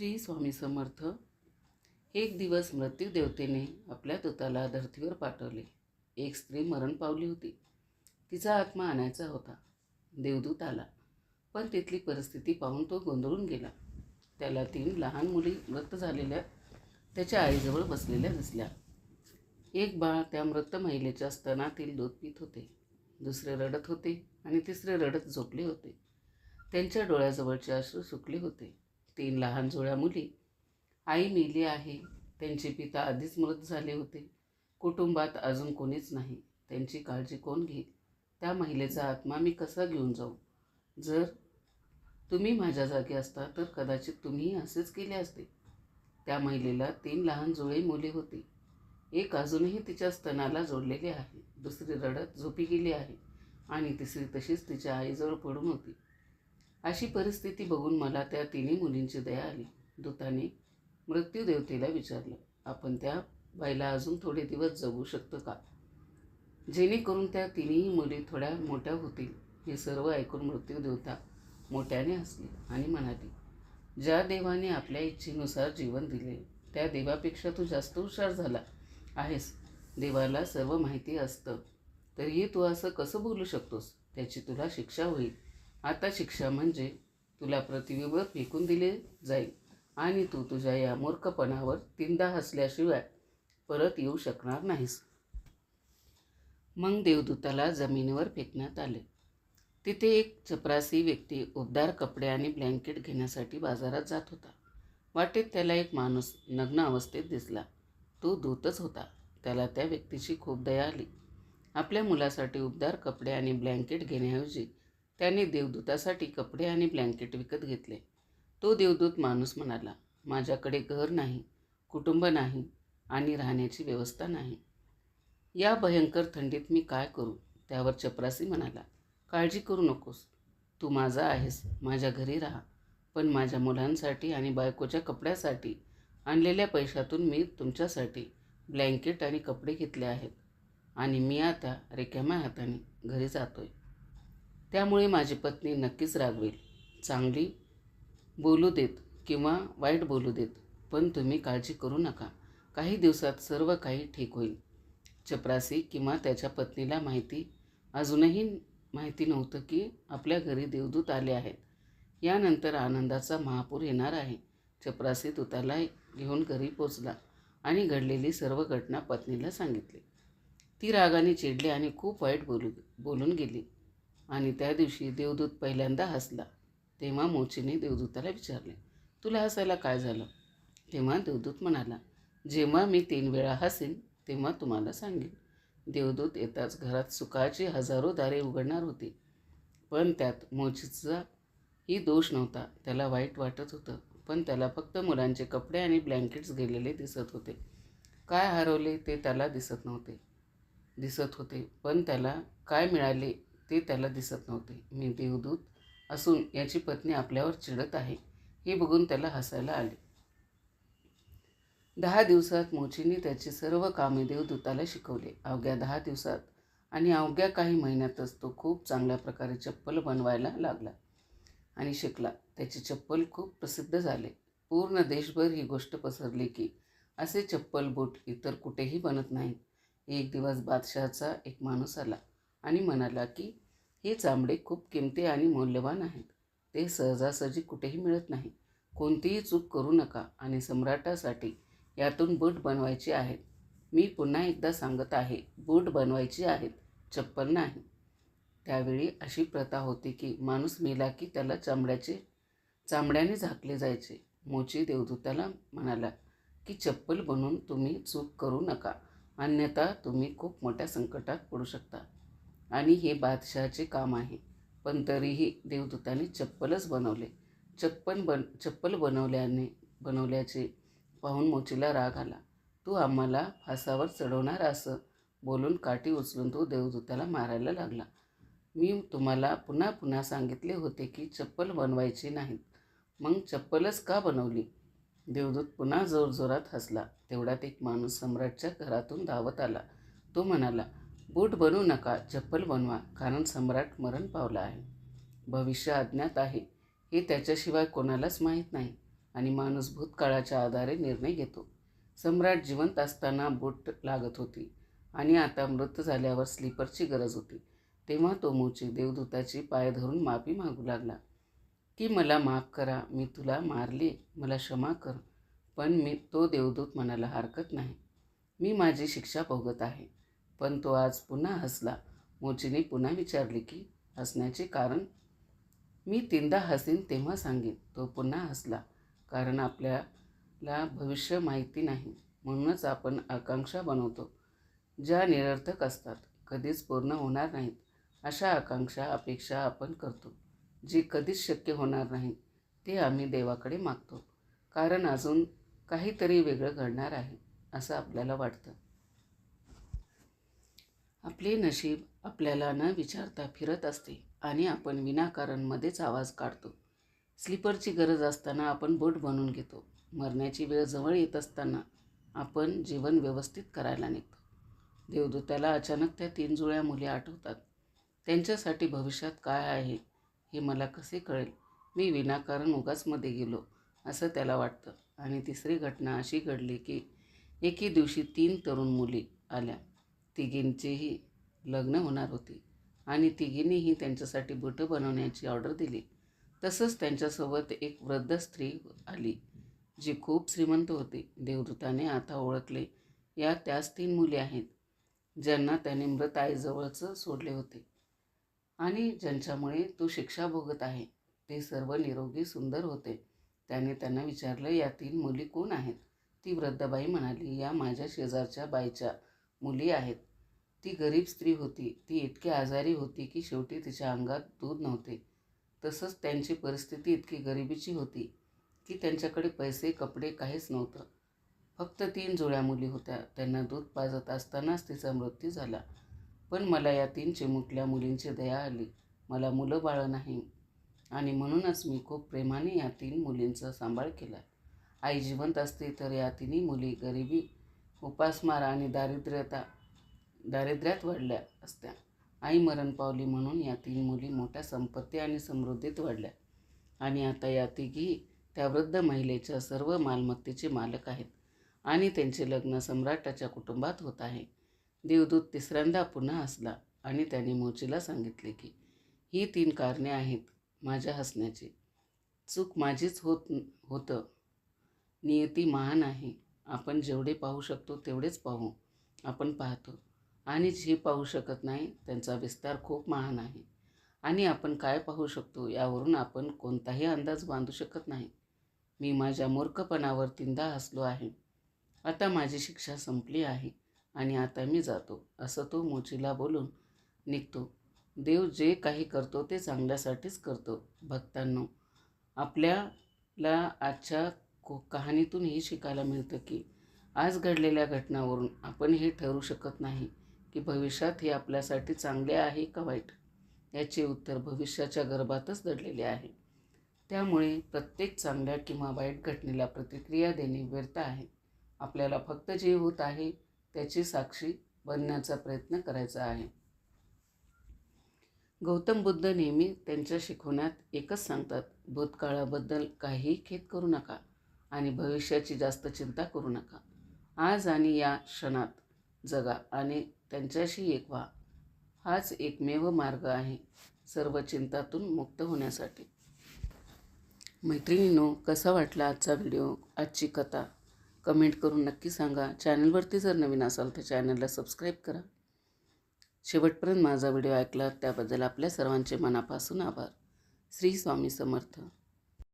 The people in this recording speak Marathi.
श्री स्वामी समर्थ एक दिवस मृत्यूदेवतेने आपल्या दूताला धर्तीवर पाठवले. एक स्त्री मरण पावली होती. तिचा आत्मा आणायचा होता. देवदूत आला. पण तिथली परिस्थिती पाहून तो गोंधळून गेला. त्याला तीन लहान मुली मृत झालेल्या त्याच्या आईजवळ बसलेल्या दिसल्या. एक बाळ त्या मृत महिलेच्या स्तनातील दूध पित होते. दुसरे रडत होते आणि तिसरे रडत झोपले होते. त्यांच्या डोळ्याजवळचे अश्रू सुकले होते. तीन लहान जुळ्या मुली. आई मेली आहे. त्यांचे पिता आधीच मृत झाले होते. कुटुंबात अजून कोणीच नाही. त्यांची काळजी कोण घेईल? त्या महिलेचा आत्मा मी कसा घेऊन जाऊ? जर तुम्ही माझ्या जागी असता तर कदाचित तुम्हीही असेच केले असते. त्या महिलेला तीन लहान जुळे मुले होती. एक अजूनही तिच्या स्तनाला जोडलेली आहे. दुसरी रडत झोपी गेली आहे. आणि तिसरी तशीच तिच्या आईजवळ पडून होती. अशी परिस्थिती बघून मला त्या तिन्ही मुलींची दया आली. दूताने मृत्यूदेवतेला विचारलं आपण त्या बाईला अजून थोडे दिवस जगू शकतो का? जेणेकरून त्या तिन्ही मुली थोड्या मोठ्या होतील. हे सर्व ऐकून मृत्यूदेवता मोठ्याने हसली आणि म्हणाली ज्या देवाने आपल्या इच्छेनुसार जीवन दिले त्या देवापेक्षा तू जास्त हुशार झाला आहेस. देवाला सर्व माहिती असतं. तरीही तू असं कसं बोलू शकतोस? त्याची तुला शिक्षा होईल. आता शिक्षा म्हणजे तुला पृथ्वीवर फेकून दिले जाईल आणि तू तुझ्या या मूर्खपणावर तीनदा हसल्याशिवाय परत येऊ शकणार नाहीस. मग देवदूताला जमिनीवर फेकण्यात आले. तिथे एक चपरासी व्यक्ती उबदार कपडे आणि ब्लँकेट घेण्यासाठी बाजारात जात होता. वाटेत त्याला एक माणूस नग्न अवस्थेत दिसला. तो दूतच होता. त्याला त्या व्यक्तीची खूप दया आली. आपल्या मुलासाठी उबदार कपडे आणि ब्लँकेट घेण्याऐवजी त्याने देवदूतासाठी कपडे आणि ब्लँकेट विकत घेतले. तो देवदूत माणूस म्हणाला माझ्याकडे घर नाही कुटुंब नाही आणि राहण्याची व्यवस्था नाही. या भयंकर थंडीत मी काय करू? त्यावर चपरासी म्हणाला काळजी करू नकोस. तू माझा आहेस माझ्या घरी राहा. पण माझ्या मुलांसाठी आणि बायकोच्या कपड्यासाठी आणलेल्या पैशातून मी तुमच्यासाठी ब्लँकेट आणि कपडे घेतले आहेत. आणि मी आता रिकाम्या हाताने घरी जातोय. त्यामुळे माझी पत्नी नक्कीच रागवेल. चांगली बोलू देत किंवा वाईट बोलू देत पण तुम्ही काळजी करू नका. काही दिवसात सर्व काही ठीक होईल. चपरासी किंवा त्याच्या पत्नीला माहिती अजूनही माहिती नव्हतं की आपल्या घरी देवदूत आले आहेत. यानंतर आनंदाचा महापूर येणार आहे. चपरासी दूताला घेऊन घरी पोचला आणि घडलेली सर्व घटना पत्नीला सांगितली. ती रागाने चिडली आणि खूप वाईट बोलू बोलून गेली. आणि त्या दिवशी देवदूत पहिल्यांदा हसला. तेव्हा मोचीने देवदूताला विचारले तुला हसायला काय झालं? तेव्हा देवदूत म्हणाला जेव्हा मी तीन वेळा हसेन तेव्हा तुम्हाला सांगेन. देवदूत येताच घरात सुखाची हजारो दारे उघडणार होती. पण त्यात मोचीचा ही दोष नव्हता. त्याला वाईट वाटत होतं. पण त्याला फक्त मुलांचे कपडे आणि ब्लँकेट्स गेलेले दिसत होते. काय हरवले ते त्याला दिसत नव्हते. दिसत होते. पण त्याला काय मिळाले ते त्याला दिसत नव्हते. मी देवदूत असून याची पत्नी आपल्यावर चिडत आहे. हे बघून त्याला हसायला आले. दहा दिवसात मोचीने त्याची सर्व कामे देवदूताला शिकवले. अवघ्या दहा दिवसात आणि अवघ्या काही महिन्यातच तो खूप चांगल्या प्रकारे चप्पल बनवायला लागला आणि शिकला. त्याची चप्पल खूप प्रसिद्ध झाले. पूर्ण देशभर ही गोष्ट पसरली की असे चप्पल बूट इतर कुठेही बनत नाहीत. एक दिवस बादशहाचा एक माणूस आला. आणि म्हणाला की हे चामडे खूप किमती आणि मौल्यवान आहेत. ते सहजासहजी कुठेही मिळत नाही. कोणतीही चूक करू नका आणि सम्राटासाठी यातून बूट बनवायचे आहेत. मी पुन्हा एकदा सांगत आहे बूट बनवायची आहेत. चप्पल नाही. त्यावेळी अशी प्रथा होती की माणूस मेला की त्याला चामड्याचे चामड्याने झाकले जायचे. मोची देवदूताला म्हणाला की चप्पल बनवून तुम्ही चूक करू नका. अन्यथा तुम्ही खूप मोठ्या संकटात पडू शकता. आणि हे बादशहाचे काम आहे. पण तरीही देवदूताने चप्पलच बनवले. चप्पल बन चप्पल बनवल्याने बनवल्याचे पाहून मोचीला राग आला. तू आम्हाला फासावर चढवणार असं बोलून काठी उचलून तो देवदूताला मारायला लागला. मी तुम्हाला पुन्हा पुन्हा सांगितले होते की चप्पल बनवायची नाहीत. मग चप्पलच का बनवली? देवदूत पुन्हा जोरजोरात हसला. तेवढ्यात एक माणूस सम्राटच्या घरातून धावत आला. तो म्हणाला बूट बनू नका चप्पल बनवा कारण सम्राट मरण पावला आहे. भविष्य अज्ञात आहे हे त्याच्याशिवाय कोणालाच माहीत नाही आणि माणूस भूतकाळाच्या आधारे निर्णय घेतो. सम्राट जिवंत असताना बूट लागत होती आणि आता मृत झाल्यावर स्लीपरची गरज होती. तेव्हा तो मोची देवदूताची पाय धरून माफी मागू लागला. की मला माफ करा मी तुला मारले मला क्षमा कर पण मी तो देवदूत म्हणाला हरकत नाही. मी माझी शिक्षा भोगत आहे. पण तो आज पुन्हा हसला. मोचीने पुन्हा विचारले की हसण्याचे कारण? मी तीनदा हसीन तेव्हा सांगेन. तो पुन्हा हसला. कारण आपल्याला भविष्य माहिती नाही. म्हणूनच आपण आकांक्षा बनवतो ज्या निरर्थक असतात. कधीच पूर्ण होणार नाहीत. अशा आकांक्षा अपेक्षा आपण करतो. जी कधीच शक्य होणार नाही ते आम्ही देवाकडे मागतो. कारण अजून काहीतरी वेगळं घडणार आहे असं आपल्याला वाटतं. आपले नशीब आपल्याला न विचारता फिरत असते आणि आपण विनाकारणमध्येच आवाज काढतो. स्लीपरची गरज असताना आपण बोट बनवून घेतो. मरण्याची वेळ जवळ येत असताना आपण जीवन व्यवस्थित करायला निघतो. देवदूताला अचानक त्या तीन जुळ्या मुली आठवतात. त्यांच्यासाठी भविष्यात काय आहे हे मला कसे कळेल? मी विनाकारण उगाचमध्ये गेलो असं त्याला वाटतं. आणि तिसरी घटना अशी घडली की एके दिवशी तीन तरुण मुली आल्या. तिघींचेही लग्न होणार होते. आणि तिघींनीही त्यांच्यासाठी बुटं बनवण्याची ऑर्डर दिली. तसंच त्यांच्यासोबत एक वृद्ध स्त्री आली जी खूप श्रीमंत होती. देवदूताने आता ओळखले या त्याच तीन मुली आहेत ज्यांना त्याने मृत आईजवळच सोडले होते. आणि ज्यांच्यामुळे तो शिक्षा भोगत आहे ते सर्व निरोगी सुंदर होते. त्याने त्यांना विचारलं या तीन मुली कोण आहेत? ती वृद्धबाई म्हणाली या माझ्या शेजारच्या बाईच्या मुली आहेत. ती गरीब स्त्री होती. ती इतकी आजारी होती की शेवटी तिच्या अंगात दूध नव्हते. तसंच त्यांची परिस्थिती इतकी गरिबीची होती की त्यांच्याकडे पैसे कपडे काहीच नव्हतं. फक्त तीन जुळ्या मुली होत्या. त्यांना दूध पाजत असतानाच तिचा मृत्यू झाला. पण मला या तीन चिमुकल्या मुलींची दया आली. मला मुलं बाळं नाही. आणि म्हणूनच मी खूप प्रेमाने या तीन मुलींचा सांभाळ केला. आई जिवंत असते तर या तिन्ही मुली गरिबी उपासमार आणि दारिद्र्यता दारिद्र्यात वाढल्या असत्या. आई मरण पावली म्हणून या तीन मुली मोठ्या संपत्ती आणि समृद्धीत वाढल्या. आणि आता या तिघी त्या वृद्ध महिलेच्या सर्व मालमत्तेचे मालक आहेत आणि त्यांचे लग्न सम्राटाच्या कुटुंबात होत आहे. देवदूत तिसऱ्यांदा पुन्हा हसला आणि त्याने मोचीला सांगितले की ही तीन कारणे आहेत माझ्या हसण्याची. चूक माझीच होत होतं. नियती महान आहे. आपण जेवढे पाहू शकतो तेवढेच पाहू. आपण पाहतो. आणि जे पाहू शकत नाही. त्यांचा विस्तार खूप महान आहे. आणि आपण काय पाहू शकतो यावरून आपण कोणताही अंदाज बांधू शकत नाही. मी माझ्या मूर्खपणावर तीनदा हसलो आहे. आता माझी शिक्षा संपली आहे आणि आता मी जातो असं तो मोचीला बोलून निघतो. देव जे काही करतो ते चांगल्यासाठीच करतो. भक्तांनो आपल्याला आजच्या को कहाणीतून हे शिकायला मिळतं की आज घडलेल्या घटनावरून आपण हे ठरू शकत नाही. की भविष्यात हे आपल्यासाठी चांगले आहे का वाईट? याचे उत्तर भविष्याच्या गर्भातच दडलेले आहे. त्यामुळे प्रत्येक चांगल्या किंवा वाईट घटनेला प्रतिक्रिया देणे व्यर्थ आहे. आपल्याला फक्त जे होत आहे त्याची साक्षी बनण्याचा प्रयत्न करायचा आहे. गौतम बुद्ध नेहमी त्यांच्या शिकवण्यात एकच सांगतात भूतकाळाबद्दल काहीही खेद करू नका आणि भविष्याची जास्त चिंता करू नका. आज आणि या क्षणात जगा आणि त्यांच्याशी एक व्हा. हाच एकमेव मार्ग आहे सर्व चिंतातून मुक्त होण्यासाठी. मैत्रिणींनो कसा वाटला आजचा व्हिडिओ? आजची कथा? कमेंट करून नक्की सांगा. चॅनलवरती जर नवीन असाल तर चॅनलला सबस्क्राईब करा. शेवटपर्यंत माझा व्हिडिओ ऐकला त्याबद्दल आपल्या सर्वांचे मनापासून आभार. श्री स्वामी समर्थ.